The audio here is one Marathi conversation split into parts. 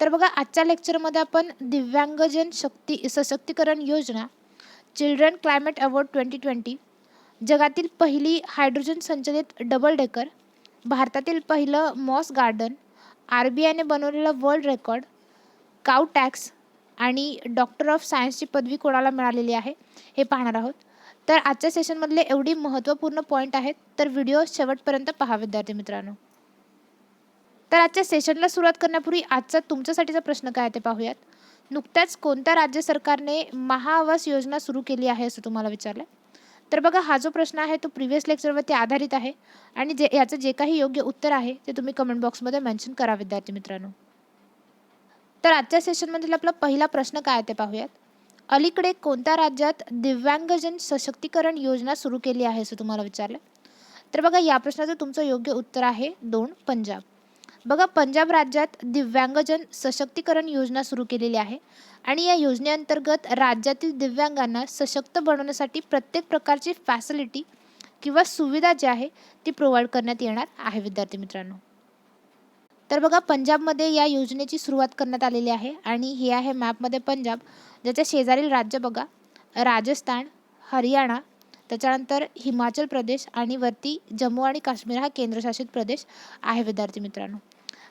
तर बघा आजच्या लेक्चरमध्ये आपण दिव्यांगजन शक्ती सशक्तीकरण योजना children climate award twenty twenty जगातील पहिली हायड्रोजन संचलित डबल डेकर भारतातील पहिलं मॉस गार्डन आर बी आयने बनवलेलं वर्ल्ड रेकॉर्ड काव टॅक्स आणि डॉक्टर ऑफ सायन्सची पदवी कोणाला मिळालेली आहे हे पाहणार आहोत. तर आजच्या सेशनमधले एवढी महत्त्वपूर्ण पॉईंट आहेत तर व्हिडिओ शेवटपर्यंत पहा विद्यार्थी मित्रांनो. तर आजच्या सेशनला सुरुवात करण्यापूर्वी आजचा तुमच्यासाठीचा प्रश्न काय आहे ते पाहूयात. नुकत्याच कोणत्या राज्य सरकारने महाआवास योजना सुरू केली आहे असं तुम्हाला विचारलं तर बघा हा जो प्रश्न आहे तो प्रिव्हियस लेक्चरवरती आधारित आहे आणि जे याचं जे काही योग्य उत्तर आहे ते तुम्ही कमेंट बॉक्समध्ये मेन्शन करा विद्यार्थी मित्रांनो. तर आजच्या सेशनमधील आपला पहिला प्रश्न काय आहे ते पाहूयात. अलीकडे कोणत्या राज्यात दिव्यांगजन सशक्तीकरण योजना सुरू केली आहे असं तुम्हाला विचारलं तर बघा या प्रश्नाचं तुमचं योग्य उत्तर आहे दोन पंजाब. बघा पंजाब राज्यात दिव्यांगजन सशक्तीकरण योजना सुरू केलेली आहे आणि या योजनेअंतर्गत राज्यातील दिव्यांगांना सशक्त बनवण्यासाठी प्रत्येक प्रकारची फॅसिलिटी किंवा सुविधा जी आहे ती प्रोव्हाइड करण्यात येणार आहे विद्यार्थी मित्रांनो. तर बघा पंजाबमध्ये या योजनेची सुरुवात करण्यात आलेली आहे आणि हे आहे मॅपमध्ये पंजाब ज्याच्या शेजारील राज्य बघा राजस्थान हरियाणा त्याच्यानंतर हिमाचल प्रदेश आणि वरती जम्मू आणि काश्मीर हा केंद्रशासित प्रदेश आहे विद्यार्थी मित्रांनो.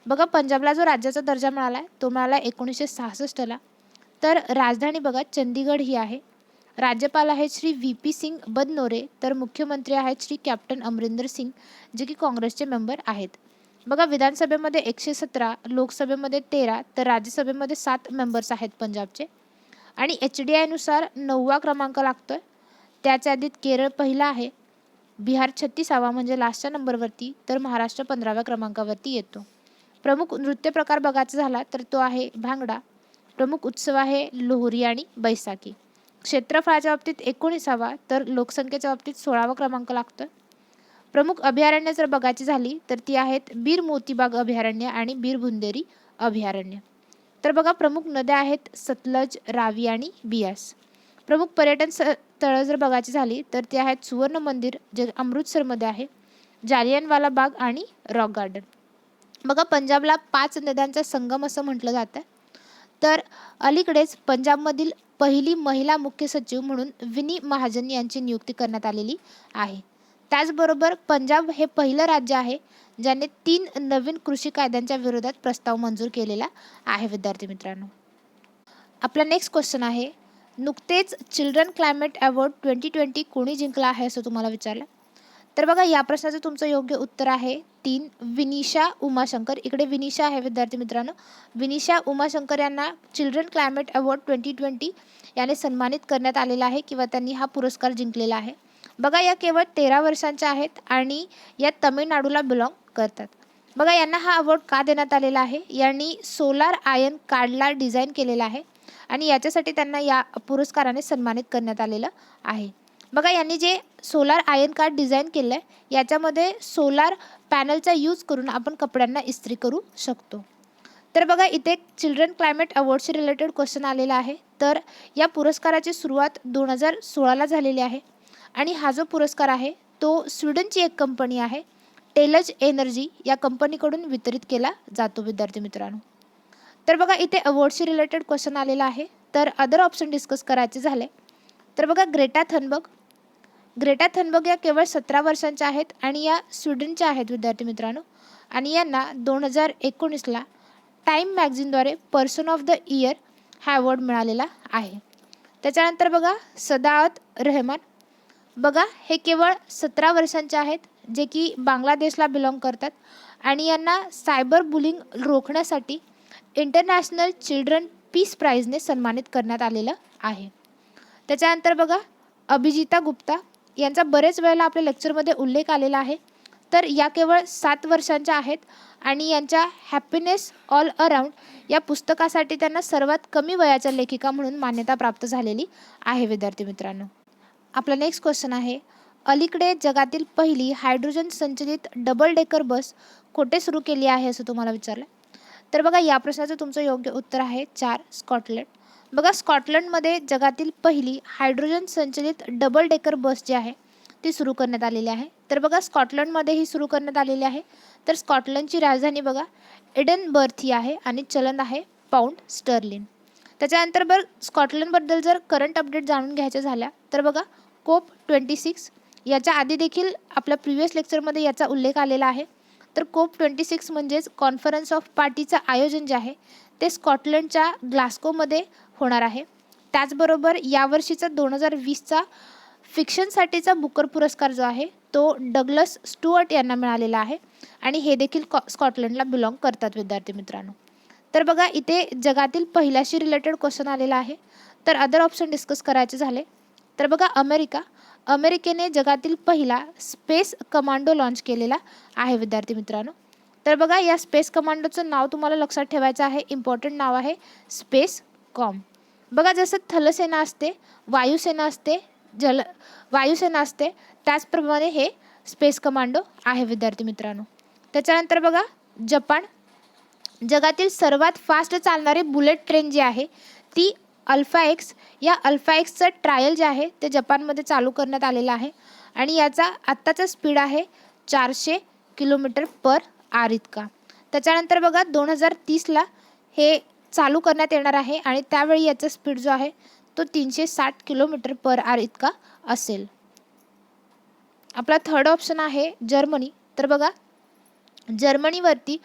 बघा पंजाबला जो राज्याचा दर्जा मिळाला आहे तो मिळाला एकोणीसशे सहासष्टला. तर राजधानी बघा चंदीगड ही आहे. राज्यपाल आहेत श्री व्ही पी सिंग बदनोरे तर मुख्यमंत्री आहेत श्री कॅप्टन अमरिंदर सिंग जे की काँग्रेसचे मेंबर आहेत. बघा विधानसभेमध्ये एकशे सतरा लोकसभेमध्ये तेरा तर राज्यसभेमध्ये सात मेंबर्स आहेत पंजाबचे. आणि एच डी आयनुसार नववा क्रमांक लागतो आहे त्याच्या आधीत केरळ पहिला आहे. बिहार छत्तीसावा म्हणजे लास्टच्या नंबरवरती तर महाराष्ट्र पंधराव्या क्रमांकावरती येतो. प्रमुख नृत्य प्रकार बघायचा झाला तर तो आहे भांगडा. प्रमुख उत्सव आहे लोहरी आणि बैसाखी. क्षेत्रफळाच्या बाबतीत एकोणीसावा तर लोकसंख्येच्या बाबतीत सोळावा क्रमांक लागतो. प्रमुख अभयारण्य जर बघायची झाली तर ती आहेत बीर मोतीबाग अभयारण्य आणि बीर बुंदेरी अभयारण्य. तर बघा प्रमुख नद्या आहेत सतलज रावी आणि बियास. प्रमुख पर्यटन स्थळं जर बघायची झाली तर ते आहेत सुवर्ण मंदिर जे अमृतसरमध्ये आहे जालियनवाला बाग आणि रॉक गार्डन. बघा पंजाबला पाच नद्यांचा संगम असं म्हटलं जातं तर अलीकडेच पंजाबमधील पहिली महिला मुख्य सचिव म्हणून विनी महाजन यांची नियुक्ती करण्यात आलेली आहे. त्याचबरोबर पंजाब हे पहिलं राज्य आहे ज्याने तीन नवीन कृषी कायद्यांच्या विरोधात प्रस्ताव मंजूर केलेला आहे विद्यार्थी मित्रांनो. आपला नेक्स्ट क्वेश्चन आहे नुकतेच children climate award twenty twenty कोणी जिंकला आहे असं तुम्हाला विचारलं? तर बघा या प्रश्नाचं तुमचं योग्य उत्तर आहे तीन. विनिशा उमाशंकर. इकडे विनिशा आहे विद्यार्थी मित्रांनो. विनिशा उमाशंकर यांना children climate award twenty twenty याने सन्मानित करण्यात आलेला आहे किंवा त्यांनी हा पुरस्कार जिंकलेला आहे. बघा या केवळ तेरा वर्षांच्या आहेत आणि या तमिळनाडूला बिलॉंग करतात. बघा यांना हा अवॉर्ड का देण्यात आलेला आहे? यांनी सोलार आयन कार्डला डिझाईन केलेला आहे आणि याच्यासाठी त्यांना या पुरस्काराने सन्मानित करण्यात आलेलं आहे. बघा यांनी जे सोलार आयन कार्ड डिझाईन केलं आहे याच्यामध्ये सोलार पॅनलचा यूज करून आपण कपड्यांना इस्त्री करू शकतो. तर बघा इथे चिल्ड्रन क्लायमेट अवॉर्डशी रिलेटेड क्वेश्चन आलेला आहे. तर या पुरस्काराची सुरुवात दोन हजार सोळाला झालेली आहे. आणि हा जो पुरस्कार आहे तो स्वीडनची एक कंपनी आहे टेलज एनर्जी या कंपनीकडून वितरित केला जातो विद्यार्थी मित्रांनो. तर बघा इथे अवॉर्डशी रिलेटेड क्वेश्चन आलेला आहे. तर अदर ऑप्शन डिस्कस करायचे झाले. तर बघा ग्रेटा थनबग ग्रेटा थनबर्ग या केवळ सतरा वर्षांच्या आहेत आणि या स्वीडनच्या आहेत विद्यार्थी मित्रांनो. आणि यांना दोन हजार एकोणीसला टाईम मॅगझिनद्वारे पर्सन ऑफ द इयर हा अवॉर्ड मिळालेला आहे. त्याच्यानंतर बघा सदाअत रहमान. बघा हे केवळ सतरा वर्षांचे आहेत जे की बांगलादेशला बिलॉंग करतात. आणि यांना सायबर बुलिंग रोखण्यासाठी इंटरनॅशनल चिल्ड्रन पीस प्राईजने सन्मानित करण्यात आलेलं आहे. त्याच्यानंतर बघा अभिजिता गुप्ता. यांचा बरेच वेळेला आपल्या लेक्चरमध्ये उल्लेख आलेला आहे. तर या केवळ सात वर्षांच्या आहेत आणि यांच्या हॅपीनेस ऑल अराउंड या पुस्तकासाठी त्यांना सर्वात कमी वयाच्या लेखिका म्हणून मान्यता प्राप्त झालेली आहे विद्यार्थी मित्रांनो. आपला नेक्स्ट क्वेश्चन आहे अलीकडे जगातील पहिली हायड्रोजन संचलित डबल डेकर बस कोठे सुरू केली आहे असं तुम्हाला विचारलं? तर बघा या प्रश्नाचं तुमचं योग्य उत्तर आहे चार स्कॉटलंड. बघा स्कॉटलंडमध्ये जगातील पहिली हायड्रोजन संचलित डबल डेकर बस जी आहे ती सुरू करण्यात आलेली आहे. तर बघा स्कॉटलंडमध्ये ही सुरू करण्यात आलेली आहे. तर स्कॉटलंडची राजधानी बघा एडन बर्थ ही आहे आणि चलन आहे पाऊंड स्टर्लिन त्याच्यानंतर बघ स्कॉटलंडबद्दल जर करंट अपडेट जाणून घ्यायच्या झाल्या तर बघा कोप ट्वेंटी सिक्स याच्या आधी देखील आपल्या प्रिव्हियस लेक्चरमध्ये याचा उल्लेख आलेला आहे. तर कोप ट्वेंटी सिक्स म्हणजेच कॉन्फरन्स ऑफ पार्टीचं आयोजन जे आहे ते स्कॉटलंडच्या ग्लास्कोमध्ये होणार आहे. त्याचबरोबर यावर्षीचा दोन हजार वीसचा फिक्शनसाठीचा बुकर पुरस्कार जो आहे तो डगलस स्टुअर्ट यांना मिळालेला आहे आणि हे देखील कॉ स्कॉटलंडला बिलॉंग करतात विद्यार्थी मित्रांनो. तर बघा इथे जगातील पहिल्याशी रिलेटेड क्वेश्चन आलेला आहे. तर अदर ऑप्शन डिस्कस करायचे झाले. तर बघा अमेरिका. अमेरिकेने जगातील पहिला स्पेस कमांडो लॉन्च केलेला आहे विद्यार्थी मित्रांनो. तर बघा या स्पेस कमांडोचं नाव तुम्हाला लक्षात ठेवायचं आहे. इम्पॉर्टंट नाव आहे स्पेस कॉम बघा जसं थलसेना असते वायुसेना असते जल वायुसेना असते त्याचप्रमाणे हे स्पेस कमांडो आहे विद्यार्थी मित्रांनो. त्याच्यानंतर बघा जपान. जगातील सर्वात फास्ट चालणारी बुलेट ट्रेन जी आहे ती अल्फा एक्स या अल्फा एक्सचं ट्रायल जे आहे ते जपानमध्ये चालू करण्यात आलेलं आहे. आणि याचा आत्ताचा स्पीड आहे चारशे किलोमीटर पर आर इतका. त्याच्यानंतर बघा दोन हजार तीसला हे चालू करण्यात येणार आहे आणि त्यावेळी याचा स्पीड जो आहे तो तीनशे साठ किलोमीटर पर आर इतका असेल. आपला थर्ड ऑप्शन आहे जर्मनी. तर बघा जर्मनीवरती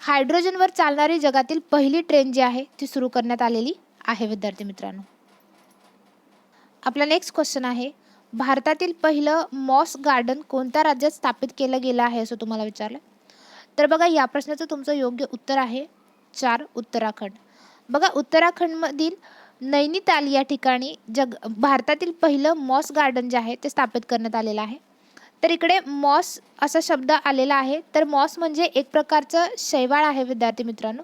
हायड्रोजनवर चालणारी जगातील पहिली ट्रेन जी आहे ती सुरू करण्यात आलेली आहे विद्यार्थी मित्रांनो. आपला नेक्स्ट क्वेश्चन आहे भारतातील पहिलं मॉस गार्डन कोणत्या राज्यात स्थापित केलं गेलं आहे असं तुम्हाला विचारलं? तर बघा या प्रश्नाचं तुमचं योग्य उत्तर आहे चार उत्तराखंड. बघा उत्तराखंडमधील नैनिताल या ठिकाणी जग भारतातील पहिलं मॉस गार्डन जे आहे ते स्थापित करण्यात आलेलं आहे. तर इकडे मॉस असा शब्द आलेला आहे. तर मॉस म्हणजे एक प्रकारचं शैवाळ आहे विद्यार्थी मित्रांनो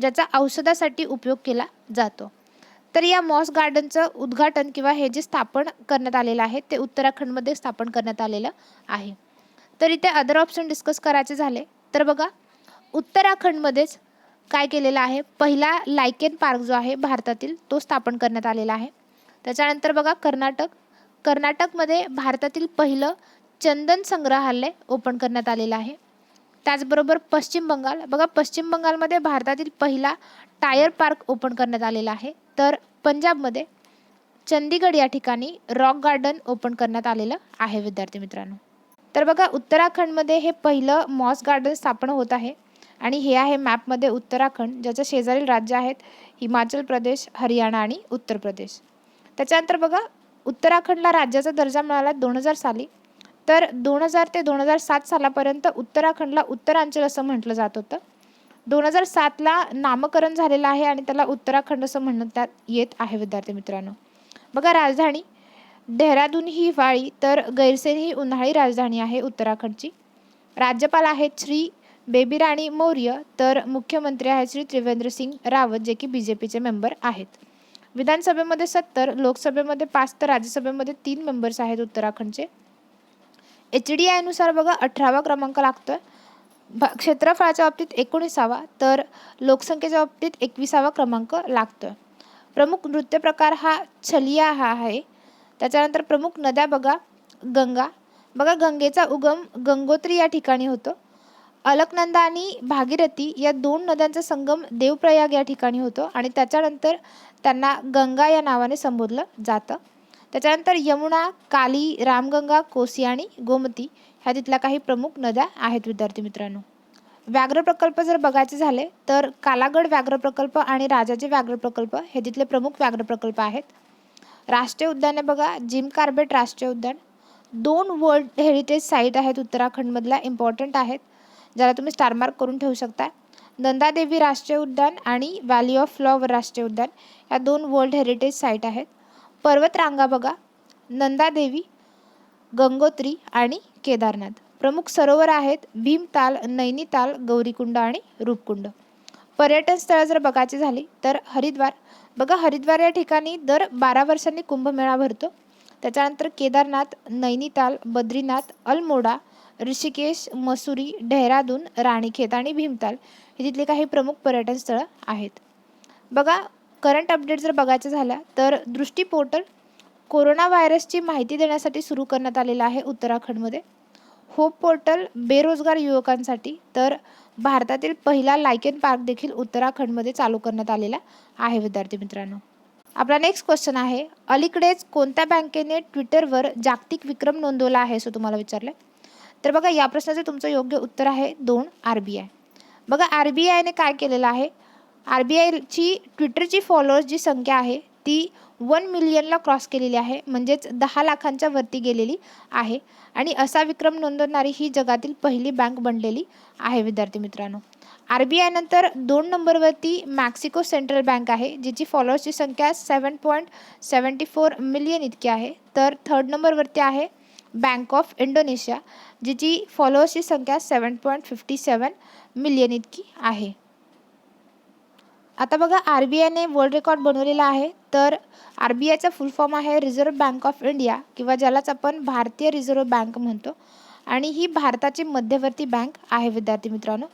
ज्याचा औषधासाठी उपयोग केला जातो. तर या मॉस गार्डनचं उद्घाटन किंवा हे जे स्थापन करण्यात आलेलं आहे ते उत्तराखंडमध्ये स्थापन करण्यात आलेलं आहे. तर इथे अदर ऑप्शन डिस्कस करायचे झाले. तर बघा उत्तराखंडमध्येच काय केलेलं आहे? पहिला लायकेन पार्क जो आहे भारतातील तो स्थापन करण्यात आलेला आहे. त्याच्यानंतर बघा कर्नाटक. कर्नाटकमध्ये भारतातील पहिलं चंदन संग्रहालय ओपन करण्यात आलेलं आहे. त्याचबरोबर पश्चिम बंगाल. बघा पश्चिम बंगालमध्ये भारतातील पहिला टायर पार्क ओपन करण्यात आलेला आहे. तर पंजाबमध्ये चंदीगड या ठिकाणी रॉक गार्डन ओपन करण्यात आलेलं आहे विद्यार्थी मित्रांनो. तर बघा उत्तराखंडमध्ये हे पहिलं मॉस गार्डन स्थापन होत आहे. आणि हे आहे मॅपमध्ये उत्तराखंड ज्याच्या शेजारील राज्य आहेत हिमाचल प्रदेश हरियाणा आणि उत्तर प्रदेश. त्याच्यानंतर बघा उत्तराखंडला राज्याचा दर्जा मिळाला दोन हजार साली. तर दोन हजार ते दोन हजार सात सालापर्यंत उत्तराखंडला उत्तरांचल असं म्हटलं जात होतं. दोन हजार सातला नामकरण झालेलं आहे आणि त्याला उत्तराखंड असं म्हणण्यात येत आहे विद्यार्थी मित्रांनो. बघा राजधानी. देहरादून ही हिवाळी तर गैरसेन ही उन्हाळी राजधानी आहे उत्तराखंडची. राज्यपाल आहेत श्री बेबीराणी मौर्य तर मुख्यमंत्री आहेत श्री त्रिवेंद्र सिंग रावत जे की बी जे पीचे मेंबर आहेत. विधानसभेमध्ये सत्तर लोकसभेमध्ये पाच तर राज्यसभेमध्ये तीन मेंबर्स आहेत उत्तराखंडचे. एच डी आयनुसार बघा अठरावा क्रमांक लागतोय. भा क्षेत्रफळाच्या बाबतीत एकोणीसावा तर लोकसंख्येच्या बाबतीत एकविसावा क्रमांक लागतोय. प्रमुख नृत्य प्रकार हा छलिया हा आहे. त्याच्यानंतर प्रमुख नद्या बघा गंगा. बघा गंगेचा उगम गंगोत्री या ठिकाणी होतो. अलकनंदा आणि भागीरथी या दोन नद्यांचा संगम देवप्रयाग या ठिकाणी होतो आणि त्याच्यानंतर त्यांना गंगा या नावाने संबोधलं जातं. त्याच्यानंतर यमुना काली रामगंगा कोसी आणि गोमती ह्या तिथल्या काही प्रमुख नद्या आहेत विद्यार्थी मित्रांनो. व्याघ्र प्रकल्प जर बघायचे झाले तर कालागड व्याघ्र प्रकल्प आणि राजाचे व्याघ्र प्रकल्प हे तिथले प्रमुख व्याघ्र प्रकल्प आहेत. राष्ट्रीय उद्याने बघा जिम कार्बेट राष्ट्रीय उद्यान. दोन वर्ल्ड हेरिटेज साईट आहेत उत्तराखंडमधल्या इम्पॉर्टंट आहेत. ज्याला तुम्ही स्टारमार्क करून ठेवू शकता. नंदादेवी राष्ट्रीय उद्यान आणि व्हॅली ऑफ फ्लॉवर राष्ट्रीय उद्यान या दोन वर्ल्ड हेरिटेज साईट आहेत. पर्वतरांगा बघा. नंदादेवी गंगोत्री आणि केदारनाथ. प्रमुख सरोवर आहेत भीमताल नैनिताल गौरीकुंड आणि रूपकुंड. पर्यटन स्थळं जर बघायची झाली तर हरिद्वार. बघा हरिद्वार या ठिकाणी दर बारा वर्षांनी कुंभमेळा भरतो. त्याच्यानंतर केदारनाथ नैनिताल बद्रीनाथ अल्मोडा ऋषिकेश मसुरी डेहराडून राणीखेत आणि भीमताल हे तिथले काही प्रमुख पर्यटन स्थळं आहेत. बघा करंट अपडेट जर बघायचं झालं तर दृष्टी पोर्टल कोरोना व्हायरसची माहिती देण्यासाठी सुरू करण्यात आलेलं आहे उत्तराखंडमध्ये. होप पोर्टल बेरोजगार युवकांसाठी तर भारतातील पहिला लायकेन पार्क देखील उत्तराखंडमध्ये चालू करण्यात आलेला आहे विद्यार्थी मित्रांनो. आपला नेक्स्ट क्वेश्चन आहे अलीकडेच कोणत्या बँकेने ट्विटरवर जागतिक विक्रम नोंदवला आहे असं तुम्हाला विचारलं तर बघा या प्रश्नाचं तुमचं योग्य उत्तर आहे दोन आर बी आय बघा आर बी आयने काय केलेलं आहे? आर बी आयची ट्विटरची फॉलोअर्स जी संख्या आहे ती वन मिलियनला क्रॉस केलेली आहे म्हणजेच दहा लाखांच्या वरती गेलेली आहे. आणि असा विक्रम नोंदवणारी ही जगातील पहिली बँक बनलेली आहे विद्यार्थी मित्रांनो. आर बी आयनंतर दोन नंबरवरती मॅक्सिको सेंट्रल बँक आहे जिची फॉलोअर्सची संख्या seven point seventy four million इतकी आहे. तर थर्ड नंबरवरती आहे बँक ऑफ इंडोनेशिया जिची फॉलोअर्सची संख्या seven point fifty seven million इतकी आहे. आता बघा आर बी आयने वर्ल्ड रेकॉर्ड बनवलेला आहे. तर आर बी आयचा फुल फॉर्म आहे रिझर्व्ह बँक ऑफ इंडिया किंवा ज्यालाच आपण भारतीय रिझर्व्ह बँक म्हणतो. आणि ही भारताची मध्यवर्ती बँक आहे विद्यार्थी मित्रांनो.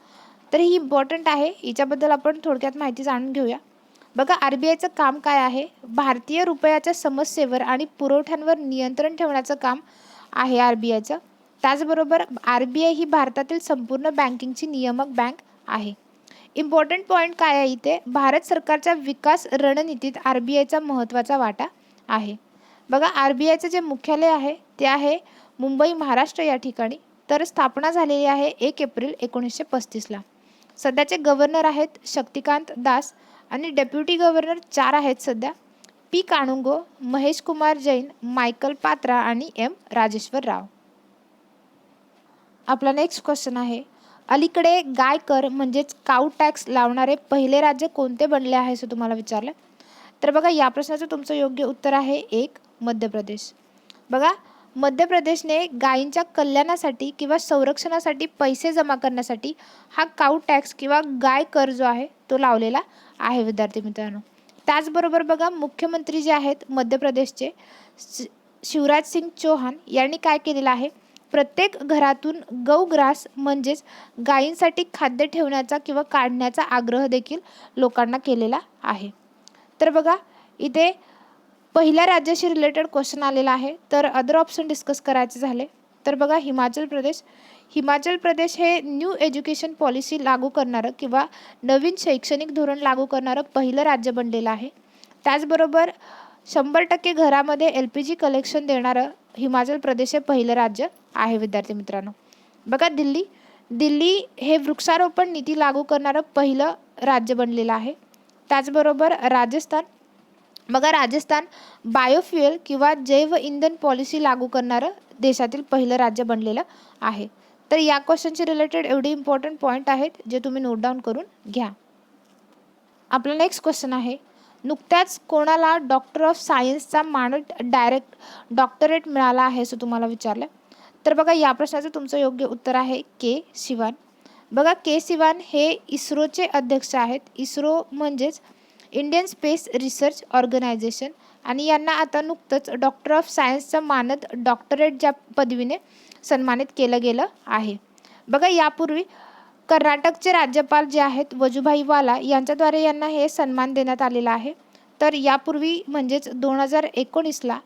तर ही इम्पॉर्टंट आहे. हिच्याबद्दल आपण थोडक्यात माहिती जाणून घेऊया. बघा आर बी आयचं काम काय आहे? भारतीय रुपयाच्या समस्येवर आणि पुरवठ्यांवर नियंत्रण ठेवण्याचं काम आहे आर बी आयचं त्याचबरोबर आर बी आय ही भारतातील संपूर्ण बँकिंगची नियामक बँक आहे. इम्पॉर्टंट पॉईंट काय आहे इथे? भारत सरकारच्या विकास रणनीतीत आर बी आयचा महत्त्वाचा वाटा आहे. बघा आर बी आयचं जे मुख्यालय आहे ते आहे मुंबई महाराष्ट्र या ठिकाणी. तर स्थापना झालेली आहे एक एप्रिल एकोणीसशे पस्तीसला. सध्याचे गव्हर्नर आहेत शक्तिकांत दास आणि डेप्युटी गव्हर्नर चार आहेत सध्या. पी काणुंगो महेश कुमार जैन मायकल पात्रा आणि एम राजेश्वर राव. आपला नेक्स्ट क्वेश्चन आहे. अलीकडे गाय कर म्हणजेच काऊ टॅक्स लावणारे पहिले राज्य कोणते बनले आहे असं तुम्हाला विचारलं? तर बघा या प्रश्नाचं तुमचं योग्य उत्तर आहे एक मध्य प्रदेश बघा मध्य प्रदेशने गायींच्या कल्याणासाठी किंवा संरक्षणासाठी पैसे जमा करण्यासाठी हा काऊ टॅक्स किंवा गाय कर जो आहे तो लावलेला आहे विद्यार्थी मित्रांनो. त्याचबरोबर बघा मुख्यमंत्री जे आहेत मध्य प्रदेशचे शिवराज सिंग चौहान यांनी काय केलेलं आहे? प्रत्येक घरातून गौग्रास म्हणजेच गायींसाठी खाद्य ठेवण्याचा किंवा काढण्याचा आग्रह देखील लोकांना केलेला आहे. तर बघा इथे पहिल्या राज्याशी रिलेटेड क्वेश्चन आलेला आहे. तर अदर ऑप्शन डिस्कस करायचे झाले. तर बघा हिमाचल प्रदेश. हिमाचल प्रदेश हे न्यू एज्युकेशन पॉलिसी लागू करणारं किंवा नवीन शैक्षणिक धोरण लागू करणारं पहिलं राज्य बनलेलं आहे. त्याचबरोबर शंभर टक्के घरामध्ये एल पी जी कलेक्शन देणारं हिमाचल प्रदेश हे पहिलं राज्य आहे विद्यार्थी मित्रांनो. बघा दिल्ली. दिल्ली हे वृक्षारोपण नीती लागू करणारं पहिलं राज्य बनलेलं आहे. त्याचबरोबर राजस्थान. बघा राजस्थान बायोफ्युएल किंवा जैव इंधन पॉलिसी लागू करणारं देशातील पहिलं राज्य बनलेलं आहे. तर या क्वेश्चनचे रिलेटेड एवढे इम्पॉर्टंट पॉईंट आहेत जे तुम्ही नोट डाऊन करून घ्या. आपला नेक्स्ट क्वेश्चन आहे नुकत्याच कोणाला डॉक्टर ऑफ सायन्सचा मानद डायरेक्ट डॉक्टरेट मिळाला आहे असं तुम्हाला विचारलं? तर बघा या प्रश्नाचं तुमचं योग्य उत्तर आहे के सिवान. बघा के सिवान हे इस्रोचे अध्यक्ष आहेत. इस्रो म्हणजेच इंडियन स्पेस रिसर्च ऑर्गनायझेशन आणि यांना आता नुकतंच डॉक्टर ऑफ सायन्सचा मानद डॉक्टरेट ज्या पदवीने सन्मानित केलं गेलं आहे. बघा यापूर्वी कर्नाटकचे राज्यपाल जे आहेत वजूभाई वाला यांच्याद्वारे यांना हे सन्मान देण्यात आलेला आहे. तर यापूर्वी म्हणजेच दोन हजार एकोणीसला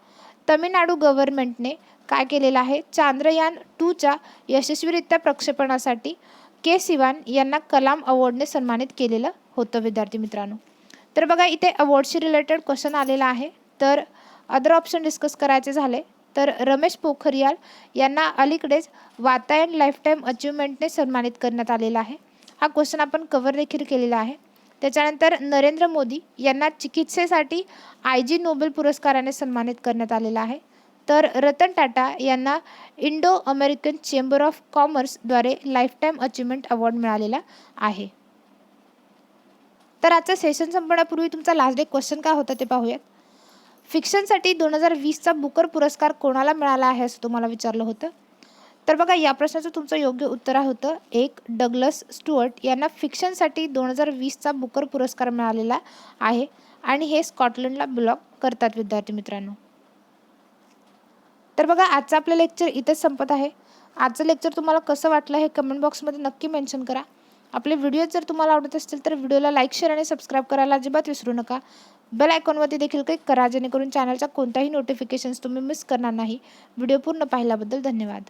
तमिळनाडू गव्हर्नमेंटने काय केलेलं आहे? चांद्रयान टूच्या यशस्वीरित्या प्रक्षेपणासाठी के सिवान यांना कलाम अवॉर्डने सन्मानित केलेलं होतं विद्यार्थी मित्रांनो. तर बघा इथे अवॉर्डशी रिलेटेड क्वेश्चन आलेला आहे. तर अदर ऑप्शन डिस्कस करायचे झाले. तर रमेश पोखरियाल यांना अलीकडेच वातायन लाईफटाईम अचिव्हमेंटने सन्मानित करण्यात आलेला आहे. हा क्वेश्चन आपण कवर देखील केलेला आहे. त्याच्यानंतर नरेंद्र मोदी यांना चिकित्सेसाठी आय जी नोबेल पुरस्काराने सन्मानित करण्यात आलेला आहे. तर रतन टाटा यांना इंडो अमेरिकन चेंबर ऑफ कॉमर्सद्वारे लाईफटाईम अचिव्हमेंट अवॉर्ड मिळालेला आहे. तर आजचं सेशन संपण्यापूर्वी तुमचा लास्ट डे क्वेश्चन काय होता ते पाहूयात. फिक्शनसाठी दोन हजार वीसचा बुकर पुरस्कार कोणाला मिळाला आहे असं तुम्हाला विचारलं होतं? तर बघा या प्रश्नाचं तुमचं योग्य उत्तर होतं. एक डगलस स्टुअर्ट यांना फिक्शनसाठी दोन हजार वीसचा बुकर पुरस्कार मिळालेला आहे आणि हे स्कॉटलंडला बिलॉग करतात विद्यार्थी मित्रांनो. तर बघा आजचं आपलं लेक्चर इथेच संपत आहे. आजचं लेक्चर तुम्हाला कसं वाटलं हे कमेंट बॉक्समध्ये नक्की मेन्शन करा. आपले व्हिडिओ जर तुम्हाला आवडत असतील तर व्हिडिओला लाईक शेअर आणि सबस्क्राईब करायला अजिबात विसरू नका. बेल आयकॉनवरती देखील क्लिक करा जेणेकरून चॅनलच्या कोणत्याही नोटिफिकेशन्स तुम्ही मिस करणार नाही. व्हिडिओ पूर्ण पाहिल्याबद्दल धन्यवाद.